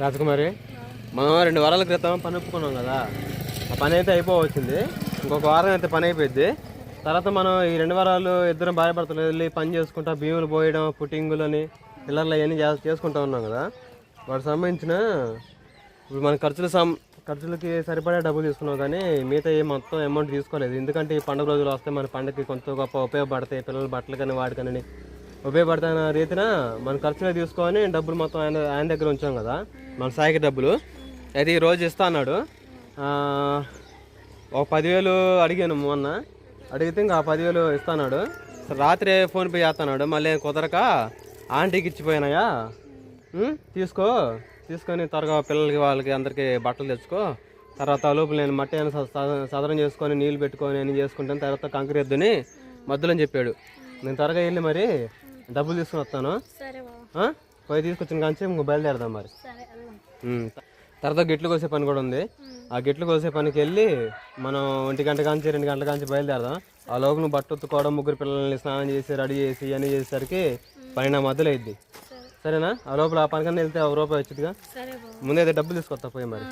రాజకుమారి. మనం రెండు వారాల క్రితం పని ఒప్పుకున్నాం కదా. ఆ పని అయితే అయిపోవచ్చింది. ఇంకొక వారం అయితే పని అయిపోయింది తర్వాత మనం ఈ రెండు వారాలు ఇద్దరం భార్య భర్తలు వెళ్ళి పని చేసుకుంటా బియ్యములు పోయడం పుట్టింగులని పిల్లర్లు అవన్నీ చేసుకుంటా ఉన్నాం కదా. వాటికి సంబంధించిన ఇప్పుడు మన ఖర్చులు సం ఖర్చులకి సరిపడే డబ్బులు తీసుకున్నాం కానీ మిగతా ఏ మొత్తం అమౌంట్ తీసుకోలేదు. ఎందుకంటే ఈ పండుగ రోజులు వస్తే మన పండుగకి కొంత గొప్ప ఉపయోగపడతాయి. పిల్లల బట్టలు కానీ వాటికని ఉపయోగపడతాన రీతిన మన ఖర్చులో తీసుకొని డబ్బులు మొత్తం ఆయన ఆయన దగ్గర ఉంచాం కదా మన సాయికి డబ్బులు. అయితే ఈ రోజు ఇస్తా అన్నాడు. ఒక పదివేలు అడిగాను మొన్న. అడిగితే ఇంకా ఆ పదివేలు ఇస్తాన్నాడు రాత్రి ఫోన్పే చేస్తున్నాడు మళ్ళీ కుదరక ఆంటీకి ఇచ్చిపోయినాయా తీసుకో. తీసుకొని త్వరగా పిల్లలకి వాళ్ళకి అందరికి బట్టలు తెచ్చుకో. తర్వాత ఆ లోపల నేను మట్టి అయినా సదరం చేసుకొని నీళ్ళు పెట్టుకొని అని చేసుకుంటాను. తర్వాత కంకరేద్దుని మధ్యలో అని చెప్పాడు. నేను త్వరగా వెళ్ళి మరి డబ్బులు తీసుకుని వస్తాను? పోయి తీసుకొచ్చిన కాంచి ఇంకో బయలుదేరదాం మరి. తర్వాత గిట్లు కోసే పని కూడా ఉంది. ఆ గిట్లు కోసే పనికి వెళ్ళి మనం ఒంటి గంట కాంచి రెండు గంటల కాంచి బయలుదేరదాం. ఆ లోపు నువ్వు బట్ట ఉత్తుకోవడం ముగ్గురు పిల్లల్ని స్నానం చేసి రెడీ చేసి ఇవన్నీ చేసేసరికి పని నా మధ్యలో అయింది సరేనా? ఆ లోపల ఆ పనికన్నా వెళ్తే ఒక రూపాయి వచ్చిందిగా? ముందైతే డబ్బులు తీసుకొస్తా పోయి మరి.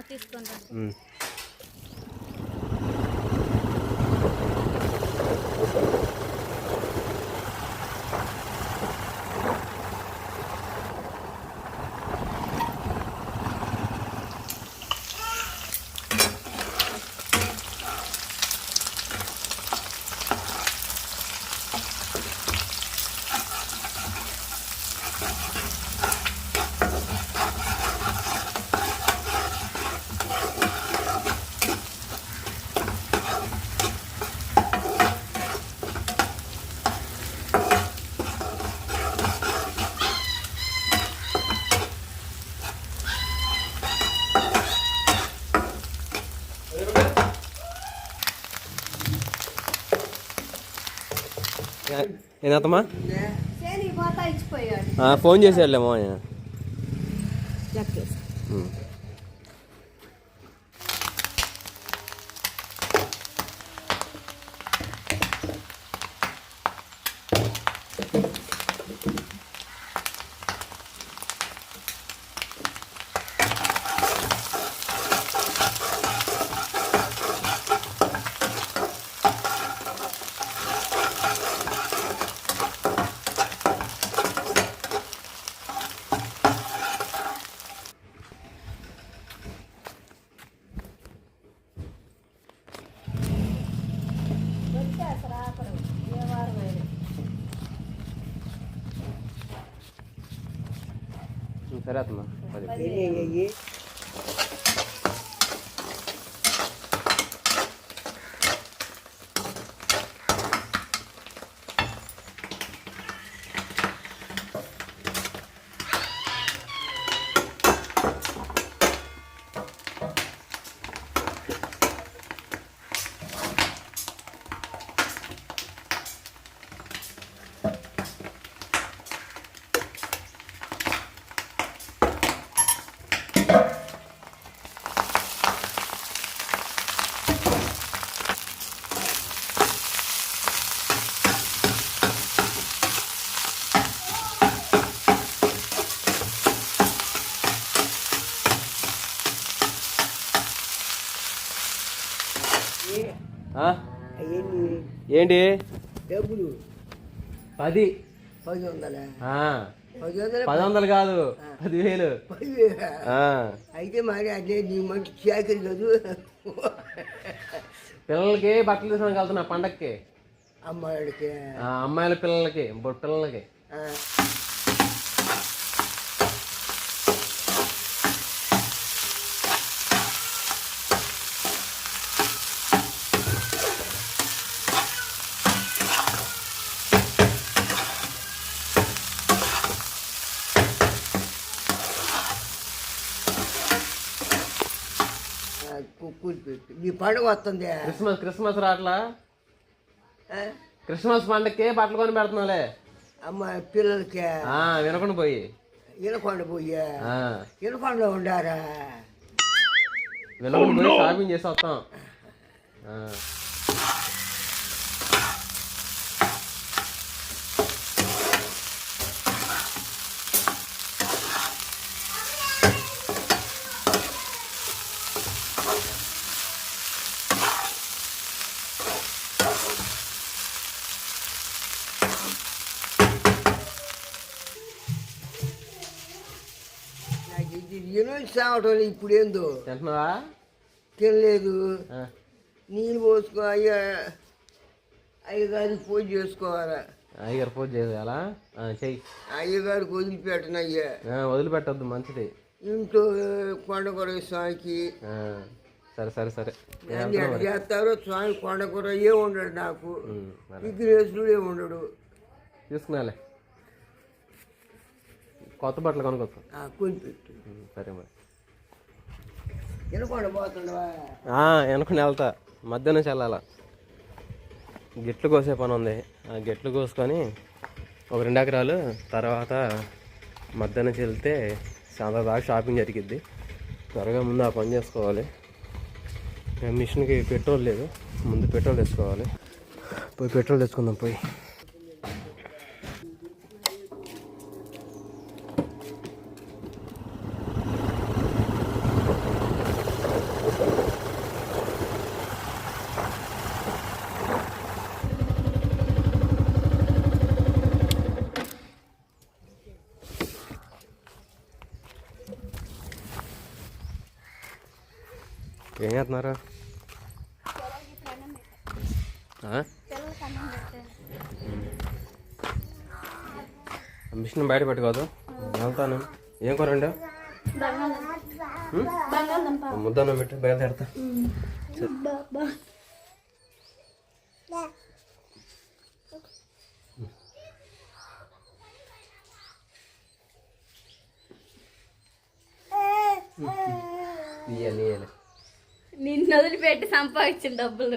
ఆ, ఫోన్ చేసేయాలే మామయ్య रात में। ये। ఏంటి? డబ్బులు. పది. పది వందల పది వందల పది. వందలు కాదు పదివేలు. అయితే మరి అదే నీ మంచి చాకరి కాదు. పిల్లలకి బట్టలు తీసుకొని వెళ్తున్నా పండక్కి. అమ్మాయిడికి ఆ, అమ్మాయిల పిల్లలకి పిల్లలకి. కూలిపెట్టు నీ పండుగ వస్తుంది. Christmas Christmas రాట్లా? క్రిస్మస్ పండక్కి బట్టలు కొని పెడుతున్నాలే అమ్మ పిల్లలకి. ఆ, వినకుండా పోయి. ఇనకొండ పోయా. ఆ, ఇనకొండలో ఉండారా? వినకుండా పోయి షాపింగ్ చేసి వస్తాం. ఎన్నో సావటం ఇప్పుడు ఏందో తింటున్నావా తినలేదు నీళ్ళు పోసుకో అయ్యా. అయ్యగారికి పూజ చేసుకోవాలా? అయ్యగారు పూజ చేయాలా? ఆ, చెయ్యి. అయ్యగారికి వదిలిపెట్టను అయ్యా. వదిలిపెట్టొద్దు మంచిది. ఇంట్లో కొండకొర స్వామికి. సరే సరే సరే. చేస్తారో స్వామి కొండకొర ఏ ఉండడు నాకు. విఘ్నేశ్వరుడే ఉండడు. తీసుకున్నాలే. కొత్త బట్టలు కొనుక్కొచ్చు. కొనిపెట్టు. ఉమ్, సరే మరి. వెనుకొని వెళ్తా. మధ్యాహ్నం వెళ్ళాలా? గిట్లు కోసే పని ఉంది. ఆ గిట్లు కోసుకొని ఒక రెండు ఎకరాలు తర్వాత మధ్యాహ్నం వెళ్తే సాయంత్రం దాకా షాపింగ్ జరిగిద్ది. త్వరగా ముందు ఆ పని చేసుకోవాలి. మిషన్కి పెట్రోల్ లేదు. ముందు పెట్రోల్ తెచ్చుకోవాలి. పోయి పెట్రోల్ తెచ్చుకుందాం పోయి. ఏం చేస్తున్నారు? మిషన్ బయట పెట్టుకోదు. వెళ్తాను ఏం కూరండి ముద్దన్నం పెట్టి బయలుదేరతా. ఇయ్యాలి ఇయ్యాలి నిన్ను వదిలిపెట్టి సంపాదించిన డబ్బులు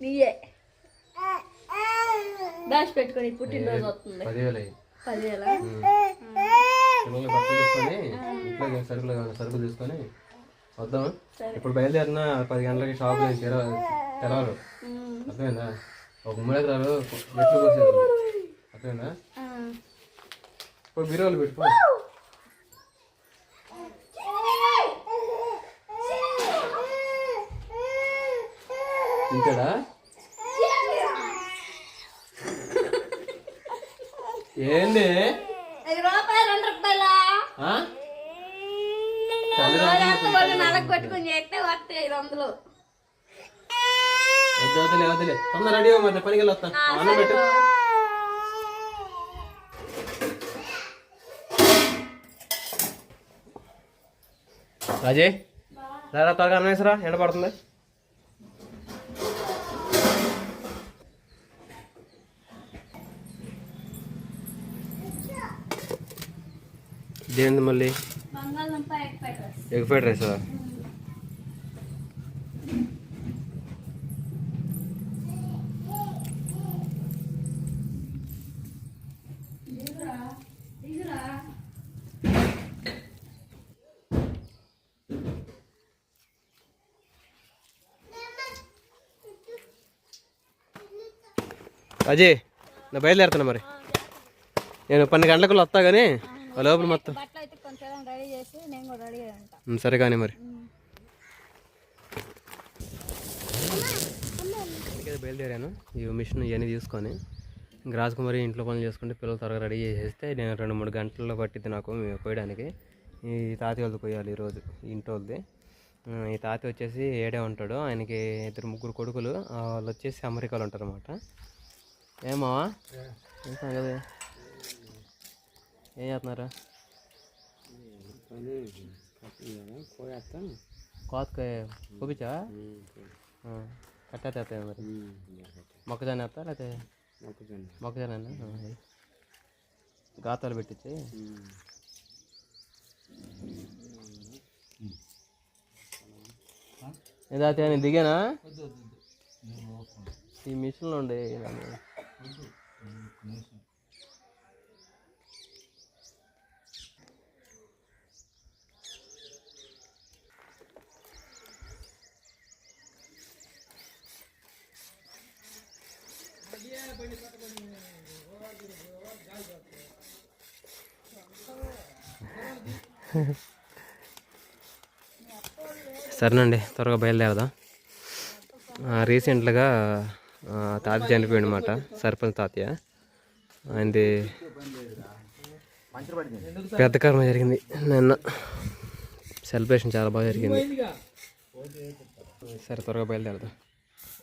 నీయే. దాచి పెట్టుకొని పుట్టినరోజు వస్తుంది. పదివేలు తీసుకొని సరుకులు సరుకులు తీసుకొని వద్దాం ఇప్పుడు బయలుదేరిన పది గంటలకి షాప్ తెరవాలి. అర్థమైందా? ఒక మూడు ఎకరాలు మెట్లు కోసేది. అర్థమైందా? ఇప్పుడు బీరోలు పెట్టుకో తింటాడా ఏంది రూపాయలు రెండు రూపాయలా ఆ? చేస్తే వస్తాయి ఐదు వందలు. తొందర రెడీ పనికి అన్నం పెట్టు. రాజే రారా త్వరగా అన్నం వేసరా ఎండ పడుతుంది. ఇదేంది మళ్ళీ? ఎగ్ ఫ్రైడ్ రైస్ అజయ్ నా బయలుదేరుతున్నా మరి. నేను పన్నెండు గంటలకు వస్తా కానీ ఆ లోపల మొత్తం. బట్టలు అయితే కొంచెం రెడీ చేసి నేను కూడా రెడీ అయ్యి ఉంటా. ఉమ్, సరే కానీ మరి. బయలుదేరాను. ఈ మిషన్ ఇవన్నీ తీసుకొని రాజకుమారి ఇంట్లో పనులు చేసుకుంటే పిల్లలు త్వరగా రెడీ చేసేస్తే నేను రెండు మూడు గంటల్లో పట్టిద్ది నాకు పోయడానికి. ఈ తాతయ్య వాళ్ళది పోయాలి ఈరోజు ఇంటి వాళ్ళది. ఈ తాత వచ్చేసి ఏడే ఉంటాడు. ఆయనకి ఇద్దరు ముగ్గురు కొడుకులు. వాళ్ళు వచ్చేసి అమెరికాలో ఉంటారు అనమాట ఏమా ఏం సంగతి? ఏం చేస్తున్నారు? కోతకాయ కోపించా కట్టా మరి? మొక్కజొన్న వేస్తా లేకపోతే మొక్కజొన్న గాతాలు పెట్టించి. ఇదైతే నేను దిగానా? ఈ మిషన్లో ఉండే సరేనండి త్వరగా బయలుదేరదాం. రీసెంట్గా ఆ, తాత చనిపోయాడు అనమాట సర్పంచ్ తాతయ్య. ఆయనది పెద్ద కర్మ జరిగింది నిన్న. సెలబ్రేషన్ చాలా బాగా జరిగింది. సరే త్వరగా బయలుదేరదాం.